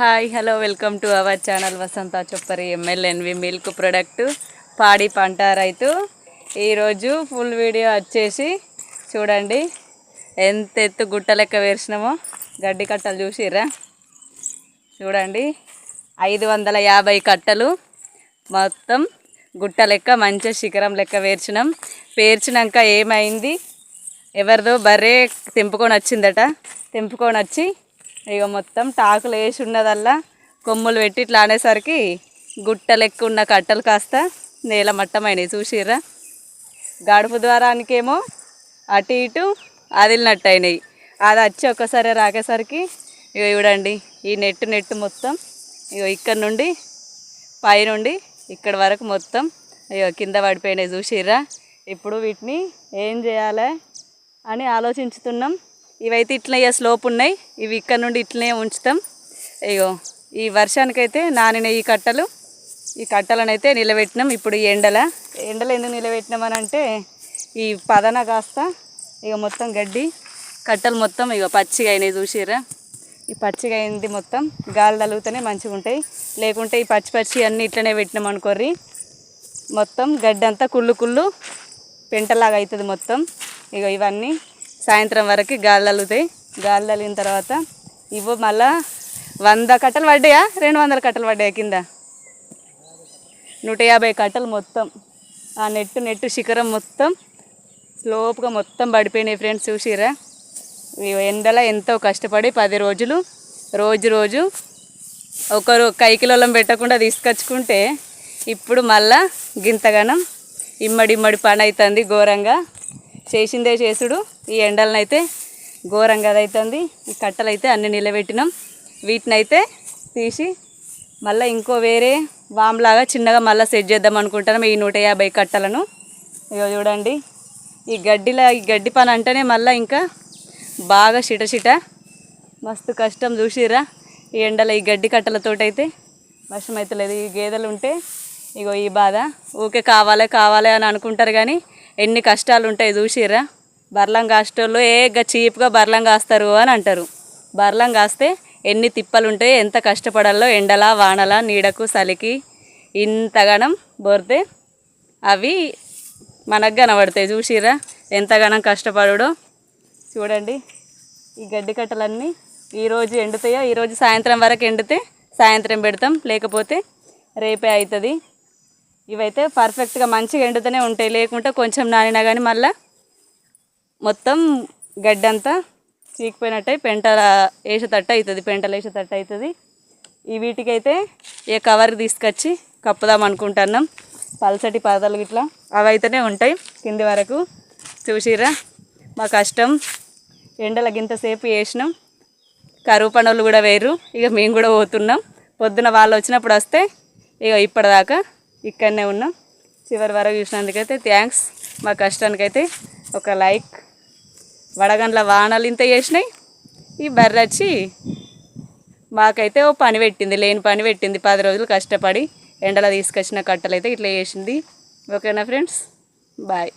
Hi hello welcome to our channel Vasantha Choppari MLNV milk product పాడి పంట రైతు ఈరోజు ఫుల్ వీడియో వచ్చేసి చూడండి ఎంత ఎత్తు గుట్ట లెక్క వేసినామో గడ్డి కట్టలు చూసిర్రా? చూడండి ఐదు వందల యాభై కట్టలు మొత్తం గుట్ట లెక్క మంచిగా శిఖరం లెక్క వేర్చినాం. పేర్చినాక ఏమైంది? ఎవరిదో బర్రే తెంపుకొని వచ్చిందట. తెంపుకొని వచ్చి ఇక మొత్తం టాకులు వేసి ఉన్నదల్లా కొమ్ములు పెట్టి ఇట్లా అనేసరికి గుట్ట ఉన్న కట్టలు కాస్త నేల మట్టమైనవి చూసిర్రా? గడుపు ద్వారానికేమో అటు ఇటు అదిలినట్టు అయినాయి అది వచ్చి ఒక్కసారి రాకేసరికి ఇక చూడండి ఈ నెట్టు నెట్టు మొత్తం ఇక ఇక్కడ నుండి పైనుండి ఇక్కడ వరకు మొత్తం ఇక కింద పడిపోయినాయి చూసిర్రా? ఇప్పుడు వీటిని ఏం చేయాలి అని ఆలోచించుతున్నాం. ఇవైతే ఇట్లా స్లోప్ ఉన్నాయి. ఇవి ఇక్కడ నుండి ఇట్లనే ఉంచుతాం. ఇగో ఈ వర్షానికైతే నానిన ఈ కట్టలు. ఈ కట్టలను అయితే నిలబెట్టినాం ఇప్పుడు ఈ ఎండల. ఎండలు ఎందుకు నిలబెట్టినామని అంటే ఈ పదన కాస్త ఇక మొత్తం గడ్డి కట్టలు మొత్తం ఇక పచ్చిగా అయినాయి చూసిరా ఈ పచ్చిగా అయింది మొత్తం. గాలి తలుగుతూనే మంచిగా ఉంటాయి. లేకుంటే ఈ పచ్చి పచ్చి అన్నీ ఇట్లనే పెట్టినాం అనుకోర్రి. మొత్తం గడ్డి అంతా కుళ్ళు కుళ్ళు పెంటలాగా అవుతుంది మొత్తం. ఇక ఇవన్నీ సాయంత్రం వరకు గాలి తలుగుతాయి గాలి తలిగిన తర్వాత ఇవ్వ మళ్ళా వంద కట్టలు పడ్డాయా? రెండు వందల కట్టలు పడ్డాయా కింద? నూట యాభై కట్టలు మొత్తం. ఆ నెట్టు నెట్టు శిఖరం మొత్తం. స్లోప్గా మొత్తం పడిపోయినాయి ఫ్రెండ్స్ చూసిరా ఎండల ఎంతో కష్టపడి పది రోజులు రోజు రోజు ఒకరు కైకిలోలం పెట్టకుండా తీసుకొచ్చుకుంటే ఇప్పుడు మళ్ళా గింతగనం ఇమ్మడి ఇమ్మడి పని అవుతుంది ఘోరంగా. చేసిందే చేసుడు. ఈ ఎండలనైతే ఘోరంగా అవుతుంది ఈ కట్టలు అయితే అన్ని నిలబెట్టినాం. వీటినైతే తీసి మళ్ళీ ఇంకో వేరే వామ్లాగా చిన్నగా మళ్ళీ సెట్ చేద్దాం అనుకుంటున్నాం ఈ నూట యాభై కట్టలను. ఇగో చూడండి. ఈ గడ్డిలా ఈ గడ్డి పని అంటేనే మళ్ళీ ఇంకా బాగా చిట చిట. మస్తు కష్టం చూసిర్రా. ఈ ఎండల ఈ గడ్డి కట్టలతోటైతే వర్షం అవుతలేదు ఈ గేదెలు ఉంటే ఇగో ఈ బాధ. ఊకే కావాలి కావాలి అని అనుకుంటారు కానీ ఎన్ని కష్టాలు ఉంటాయి చూసిర్రా? బర్లం కాస్టోళ్ళు ఏ చీప్గా బర్లం కాస్తారు అని అంటారు. బర్లం కాస్తే ఎన్ని తిప్పలు ఉంటాయి ఎంత కష్టపడాలో ఎండలా వానలా నీడకు చలికి ఇంతగానం బోరితే అవి మనకు కనబడతాయి. చూసిర్రా? ఎంతగానం కష్టపడుడో. చూడండి ఈ గడ్డి కట్టలన్నీ ఈరోజు ఎండుతాయో? ఈరోజు సాయంత్రం వరకు ఎండితే సాయంత్రం పెడతాం. లేకపోతే రేపే అవుతుంది ఇవైతే పర్ఫెక్ట్గా మంచిగా ఎండుతూనే ఉంటాయి. లేకుంటే కొంచెం నానినా కానీ మళ్ళా మొత్తం గడ్డంతా చీకిపోయినట్టయి పెంటల వేసేటట్టు అవుతుంది పెంటలు వేసేటట్టు అవుతుంది. ఈ వీటికైతే ఏ కవర్ తీసుకొచ్చి కప్పుదాం అనుకుంటున్నాం. పల్సటి పరదలు ఇట్లా అవి అయితేనే ఉంటాయి. కింది వరకు చూసిరా మా కష్టం. ఎండల గింతసేపు వేసినాం కరువు పనులు కూడా వేరు. ఇక మేము కూడా పోతున్నాం. పొద్దున వాళ్ళు వచ్చినప్పుడు వస్తే ఇక ఇప్పటిదాకా ఇక్కడనే ఉన్నాం. చివరి వరకు చూసినందుకైతే థ్యాంక్స్ మా కష్టానికైతే ఒక లైక్ వడగండ్ల వానలు ఇంత చేసినాయి. ఈ బర్రె వచ్చి మాకైతే ఓ పని పెట్టింది లేని పని పెట్టింది. పది రోజులు కష్టపడి ఎండలో తీసుకొచ్చిన కట్టలు అయితే ఇట్లా చేసింది. ఓకేనా ఫ్రెండ్స్ బాయ్